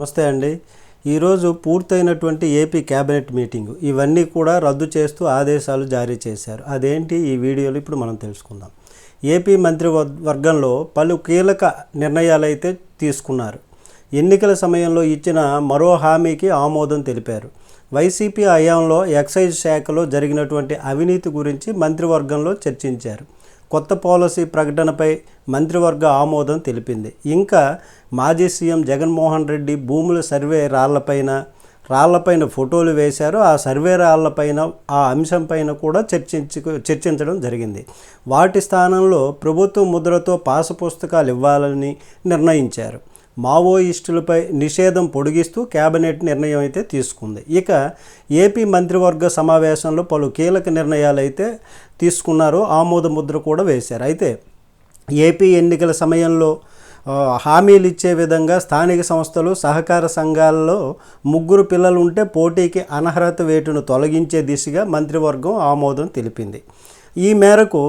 నమస్తే అండి. ఈరోజు పూర్తయినటువంటి ఏపీ క్యాబినెట్ మీటింగ్. ఇవన్నీ కూడా రద్దు చేస్తూ ఆదేశాలు జారీ చేశారు. అదేంటి? ఈ వీడియోలో ఇప్పుడు మనం తెలుసుకుందాం. ఏపీ మంత్రి వర్గంలో పలు కీలక నిర్ణయాలు అయితే తీసుకున్నారు. ఎన్నికల సమయంలో ఇచ్చిన మరో హామీకి ఆమోదం తెలిపారు. వైసీపీ హయాంలో ఎక్సైజ్ శాఖలో జరిగినటువంటి అవినీతి గురించి మంత్రివర్గంలో చర్చించారు. కొత్త పాలసీ ప్రకటనపై మంత్రివర్గ ఆమోదం తెలిపింది. ఇంకా మాజీ సీఎం జగన్మోహన్ రెడ్డి భూముల సర్వే రాళ్ళపైన రాళ్ళపైన ఫోటోలు వేశారు. ఆ సర్వే రాళ్ళపైన ఆ అంశంపైన కూడా చర్చించు చర్చించడం జరిగింది. వాటి స్థానంలో ప్రభుత్వ ముద్రతో పాస పుస్తకాలు ఇవ్వాలని నిర్ణయించారు. మావోయిస్టులపై నిషేధం పొడిగిస్తూ కేబినెట్ నిర్ణయం అయితే తీసుకుంది. ఇక ఏపీ మంత్రివర్గ సమావేశంలో పలు కీలక నిర్ణయాలు అయితే తీసుకున్నారు ఆమోద ముద్ర కూడా వేశారు. అయితే ఏపీ ఎన్నికల సమయంలో హామీలు ఇచ్చే విధంగా స్థానిక సంస్థలు సహకార సంఘాల్లో ముగ్గురు పిల్లలు ఉంటే పోటీకి అనర్హత వేటును తొలగించే దిశగా మంత్రివర్గం ఆమోదం తెలిపింది. ఈ మేరకు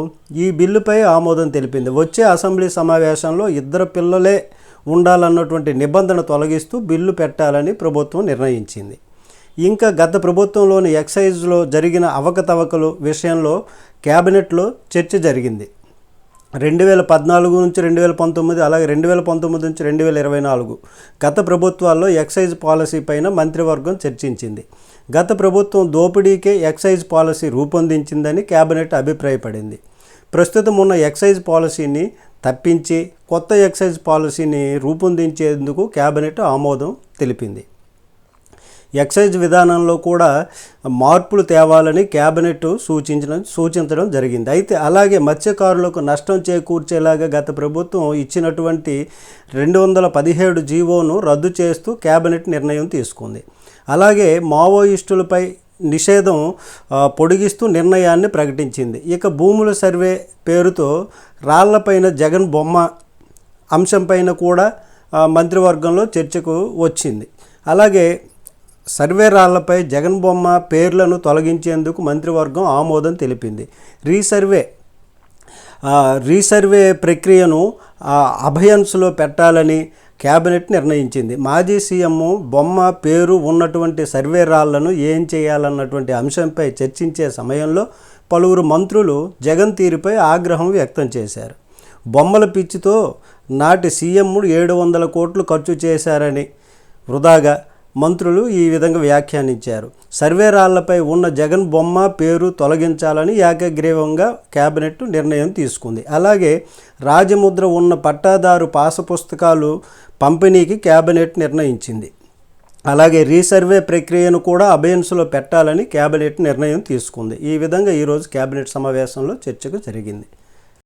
ఈ బిల్లుపై ఆమోదం తెలిపింది. వచ్చే అసెంబ్లీ సమావేశంలో ఇద్దరు పిల్లలే ఉండాలన్నటువంటి నిబంధన తొలగిస్తూ బిల్లు పెట్టాలని ప్రభుత్వం నిర్ణయించింది. ఇంకా గత ప్రభుత్వంలోని ఎక్సైజ్లో జరిగిన అవకతవకలు విషయంలో కేబినెట్లో చర్చ జరిగింది. రెండు వేల పద్నాలుగు నుంచి రెండు వేల పంతొమ్మిది అలాగే రెండు వేల పంతొమ్మిది నుంచి రెండు వేల ఇరవై నాలుగు గత ప్రభుత్వాల్లో ఎక్సైజ్ పాలసీ పైన మంత్రివర్గం చర్చించింది. గత ప్రభుత్వం దోపిడీకే ఎక్సైజ్ పాలసీ రూపొందించిందని కేబినెట్ అభిప్రాయపడింది. ప్రస్తుతం ఉన్న ఎక్సైజ్ పాలసీని తప్పించి కొత్త ఎక్సైజ్ పాలసీని రూపొందించేందుకు కేబినెట్ ఆమోదం తెలిపింది. ఎక్సైజ్ విధానంలో కూడా మార్పులు తేవాలని కేబినెట్ సూచించడం సూచించడం జరిగింది. అయితే అలాగే మత్స్యకారులకు నష్టం చేకూర్చేలాగా గత ప్రభుత్వం ఇచ్చినటువంటి రెండు వందల పదిహేడు జీవోను రద్దు చేస్తూ కేబినెట్ నిర్ణయం తీసుకుంది. అలాగే మావోయిస్టులపై నిషేధం పొడిగిస్తూ నిర్ణయాన్ని ప్రకటించింది. ఇక భూముల సర్వే పేరుతో రాళ్ళపైన జగన్ బొమ్మ అంశంపైన కూడా మంత్రివర్గంలో చర్చకు వచ్చింది. అలాగే సర్వే రాళ్ళపై జగన్ బొమ్మ పేర్లను తొలగించేందుకు మంత్రివర్గం ఆమోదం తెలిపింది. రీసర్వే రీసర్వే ప్రక్రియను అభయన్స్లో పెట్టాలని కేబినెట్ నిర్ణయించింది. మాజీ సీఎం బొమ్మ పేరు ఉన్నటువంటి సర్వే రాళ్ళను ఏం చేయాలన్నటువంటి అంశంపై చర్చించే సమయంలో పలువురు మంత్రులు జగన్ తీరుపై ఆగ్రహం వ్యక్తం చేశారు. బొమ్మల పిచ్చితో నాటి సీఎండు ఏడు వందల కోట్లు ఖర్చు చేశారని వృధాగా మంత్రులు ఈ విధంగా వ్యాఖ్యానించారు. సర్వే రాళ్ళపై ఉన్న జగన్ బొమ్మ పేరు తొలగించాలని ఏకగ్రీవంగా కేబినెట్ నిర్ణయం తీసుకుంది. అలాగే రాజముద్ర ఉన్న పట్టాదారు పాస పుస్తకాలు పంపిణీకి కేబినెట్ నిర్ణయించింది. అలాగే రీసర్వే ప్రక్రియను కూడా అబయన్స్లో పెట్టాలని కేబినెట్ నిర్ణయం తీసుకుంది. ఈ విధంగా ఈరోజు కేబినెట్ సమావేశంలో చర్చకు జరిగింది.